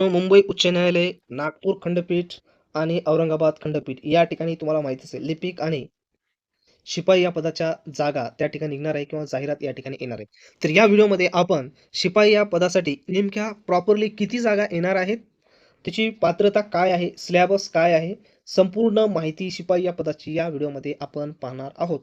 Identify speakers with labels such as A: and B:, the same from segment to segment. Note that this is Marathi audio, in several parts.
A: मुंबई उच्च न्यायालय, नागपूर खंडपीठ आणि औरंगाबाद खंडपीठ या ठिकाणी तुम्हाला माहिती असेल लिपिक आणि शिपाई या पदाच्या जागा त्या ठिकाणी निघणार आहे किंवा जाहिरात या ठिकाणी येणार आहे. तर या व्हिडिओमध्ये आपण शिपाई या पदासाठी नेमक्या प्रॉपरली किती जागा येणार आहेत, त्याची पात्रता काय आहे, सिलॅबस काय आहे, संपूर्ण माहिती शिपाई या पदाची या व्हिडिओमध्ये आपण पाहणार आहोत.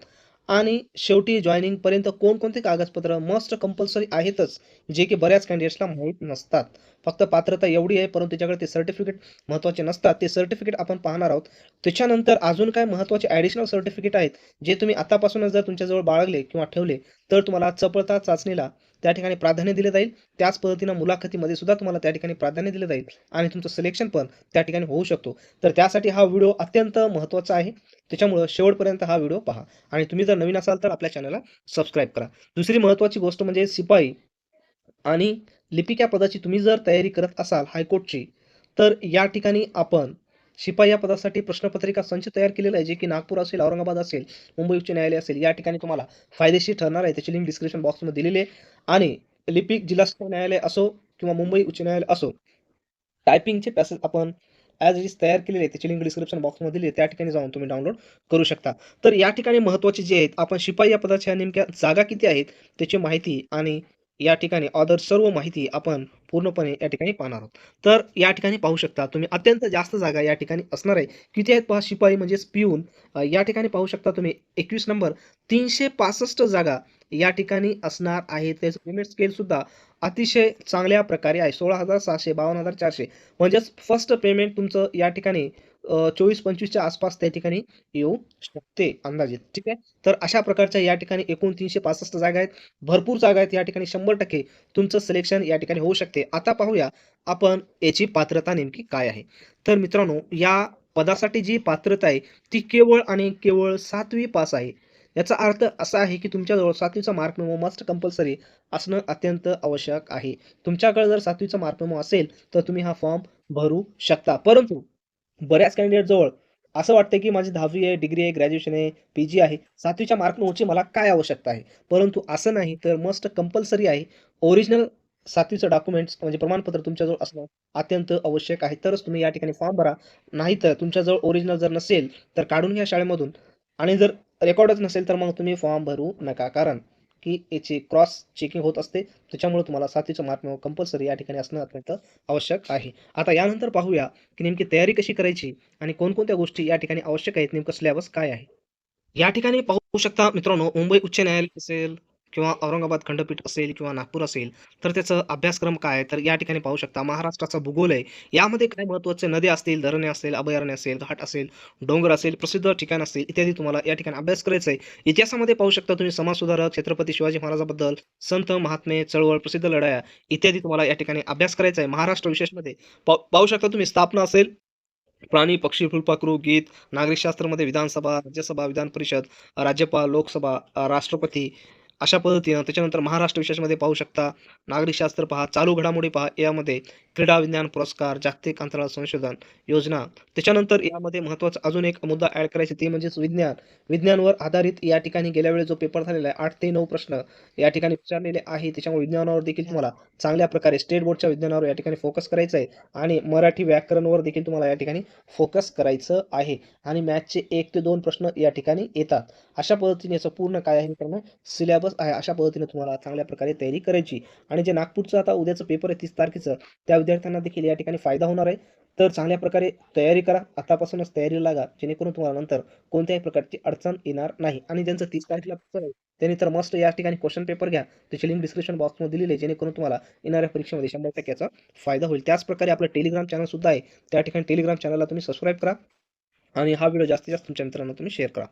A: आणि शेवटी जॉईनिंगपर्यंत कोणकोणते कागदपत्र मस्ट कंपल्सरी आहेतच, जे की बऱ्याच कॅन्डिडेट्सला माहीत नसतात. फक्त पात्रता एवढी आहे, परंतु त्याच्याकडे ते सर्टिफिकेट महत्त्वाचे नसतात. ते सर्टिफिकेट आपण पाहणार आहोत. त्याच्यानंतर अजून काय महत्त्वाचे ॲडिशनल सर्टिफिकेट आहेत, जे तुम्ही आतापासूनच जर तुमच्याजवळ बाळगले किंवा ठेवले, तर तुम्हाला चपळता चाचणीला त्या ठिकाणी प्राधान्य दिलं जाईल. त्याच पद्धतीनं मुलाखतीमध्ये सुद्धा तुम्हाला त्या ठिकाणी प्राधान्य दिलं जाईल आणि तुमचं सिलेक्शन पण त्या ठिकाणी होऊ शकतो. तर त्यासाठी हा व्हिडिओ अत्यंत महत्त्वाचा आहे. त्याच्यामुळं शेवटपर्यंत हा व्हिडिओ पहा आणि तुम्ही जर नवीन असाल तर आपल्या चॅनलला सबस्क्राईब करा. दुसरी महत्त्वाची गोष्ट म्हणजे शिपाई आणि लिपिका पदाची तुम्ही जर तयारी करत असाल हायकोर्टची, तर या ठिकाणी आपण शिपाई या पदासाठी प्रश्नपत्रिका संच तयार केलेला आहे, जे की नागपूर असेल, औरंगाबाद असेल, मुंबई उच्च न्यायालय असेल, या ठिकाणी तुम्हाला फायदेशीर ठरणार आहे. त्याची लिंक डिस्क्रिप्शन बॉक्समध्ये दिलेली आहे आणि लिपिक जिल्हा न्यायालय असो किंवा मुंबई उच्च न्यायालय असो, टायपिंगचे पॅसेज आपण ॲज इज तयार केलेले आहे. त्याची लिंक डिस्क्रिप्शन बॉक्समध्ये दिली आहे. त्या ठिकाणी जाऊन तुम्ही डाउनलोड करू शकता. तर या ठिकाणी महत्त्वाचे जे आहेत, आपण शिपाई या पदाच्या नेमक्या जागा किती आहेत, त्याची माहिती आणि या ठिकाणी अदर सर्व माहिती आपण पूर्णपणे या ठिकाणी पाहणार आहोत. तर या ठिकाणी पाहू शकता तुम्ही अत्यंत जास्त जागा या ठिकाणी असणार आहे. किती आहेत पहा शिपाई म्हणजेच पिऊन या ठिकाणी पाहू शकता तुम्ही 21 नंबर 365 जागा या ठिकाणी असणार आहे त्याचं पेमेंट स्केल सुद्धा अतिशय चांगल्या प्रकारे आहे. 16,600 52,400 म्हणजेच फर्स्ट पेमेंट तुमचं या ठिकाणी चोवीस पंचवीसच्या आसपास त्या ठिकाणी येऊ शकते अंदाजित. ठीक आहे. तर अशा प्रकारच्या या ठिकाणी एकूण 365 जागा आहेत. भरपूर जागा आहेत. या ठिकाणी 100% तुमचं सिलेक्शन या ठिकाणी होऊ शकते. आता पाहूया आपण याची पात्रता नेमकी काय आहे. तर मित्रांनो, या पदासाठी जी पात्रता आहे, ती केवळ आणि केवळ सातवी पास आहे. याचा अर्थ असा आहे, की तुमच्याजवळ सातवीचा मार्क मेमो मस्ट कंपल्सरी असणं अत्यंत आवश्यक आहे. तुमच्याकडे जर सातवीचा मार्क मेमो असेल, तर तुम्ही हा फॉर्म भरू शकता. परंतु बऱ्याच कॅन्डिडेटजवळ असं वाटतं, की माझी 10वी आहे, डिग्री आहे, ग्रॅज्युएशन आहे, पी-जी आहे. 7वीच्या मार्क मला काय आवश्यकता आहे? परंतु असं नाही, तर मस्ट कंपल्सरी आहे. ओरिजिनल सातवीचं डॉक्युमेंट्स म्हणजे प्रमाणपत्र तुमच्याजवळ असणं अत्यंत आवश्यक आहे. तरच तुम्ही या ठिकाणी फॉर्म भरा. नाहीतर तुमच्याजवळ ओरिजिनल जर नसेल, तर काढून घ्या शाळेमधून आणि जर रेकॉर्डच नसेल, तर मग तुम्ही फॉर्म भरू नका. कारण की याची क्रॉस चेकिंग होत असते. त्याच्यामुळे तुम्हाला 7वीचं मार्क कंपल्सरी या ठिकाणी असणं अत्यंत आवश्यक आहे. आता यानंतर पाहूया, की नेमकी तयारी कशी करायची आणि कोणकोणत्या गोष्टी या ठिकाणी आवश्यक आहेत. नेमकं सिलेबस काय आहे? या ठिकाणी पाहू शकता मित्रांनो, मुंबई उच्च न्यायालय असेल किंवा औरंगाबाद खंडपीठ असेल किंवा नागपूर असेल, तर त्याचं अभ्यासक्रम काय तर या ठिकाणी पाहू शकता महाराष्ट्राचा भूगोल आहे. यामध्ये काय महत्त्वाचे नद्या असतील, धरणे असेल, अभयारण्य असेल, घाट असेल, डोंगर असेल, प्रसिद्ध ठिकाण असेल इत्यादी तुम्हाला या ठिकाणी अभ्यास करायचा आहे. इतिहासामध्ये पाहू शकता तुम्ही समाजसुधारक, छत्रपती शिवाजी महाराजांबद्दल, संत, महात्मे, चळवळ, प्रसिद्ध लढाया इत्यादी तुम्हाला या ठिकाणी अभ्यास करायचा आहे. महाराष्ट्र विशेषमध्ये पाहू पाहू शकता तुम्ही स्थापना असेल, प्राणी, पक्षी, फुलपाखरू, गीत, नागरिकशास्त्रामध्ये विधानसभा, राज्यसभा, विधान परिषद, राज्यपाल, लोकसभा, राष्ट्रपती अशा पद्धतीनं त्याच्यानंतर महाराष्ट्र विशेषमध्ये पाहू शकता, नागरिकशास्त्र पहा, चालू घडामोडी पहा, यामध्ये क्रीडा विज्ञान पुरस्कार, जागतिक अंतराळ संशोधन योजना. त्याच्यानंतर यामध्ये महत्त्वाचा अजून एक मुद्दा ॲड करायचा ते म्हणजेच विज्ञान. विज्ञानवर आधारित या ठिकाणी गेल्या वेळी जो पेपर झालेला आहे आठ ते नऊ प्रश्न या ठिकाणी विचारलेले आहे. त्याच्यामुळे विज्ञानावर देखील तुम्हाला चांगल्या प्रकारे स्टेट बोर्डच्या विज्ञानावर या ठिकाणी फोकस करायचं आहे आणि मराठी व्याकरणवर देखील तुम्हाला या ठिकाणी फोकस करायचं आहे आणि मॅथचे एक ते दोन प्रश्न या ठिकाणी येतात. अशा पद्धतीने याचं पूर्ण काय आहे मित्रांनो सिलेबस आहे. अशा पद्धतीने तुम्हाला चांगल्या प्रकारे तयारी करायची आणि जे नागपूरचं आता उद्याचं पेपर आहे तीस तारखेचं, त्या विद्यार्थ्यांना देखील या ठिकाणी फायदा होणार आहे. तर चांगल्या प्रकारे तयारी करा. आतापासूनच तयारी लागा. जेणेकरून तुम्हाला नंतर कोणत्याही प्रकारची अडचण येणार नाही आणि ज्यांचं तीस तारखेला पेपर आहे, त्यांनी तर मस्ट या ठिकाणी क्वेश्चन पेपर घ्या. त्याची लिंक डिस्क्रिप्शन बॉक्समध्ये दिलेली आहे. जेणेकरून तुम्हाला येणाऱ्या परीक्षेमध्ये शंभर टक्क्याचा फायदा होईल. त्याचप्रकारे आपलं टेलिग्राम चॅनल सुद्धा आहे. त्या ठिकाणी टेलिग्राम चॅनलला तुम्ही सबस्क्राईब करा आणि हा व्हिडिओ जास्तीत जास्त तुमच्या मित्रांना तुम्ही शेअर करा.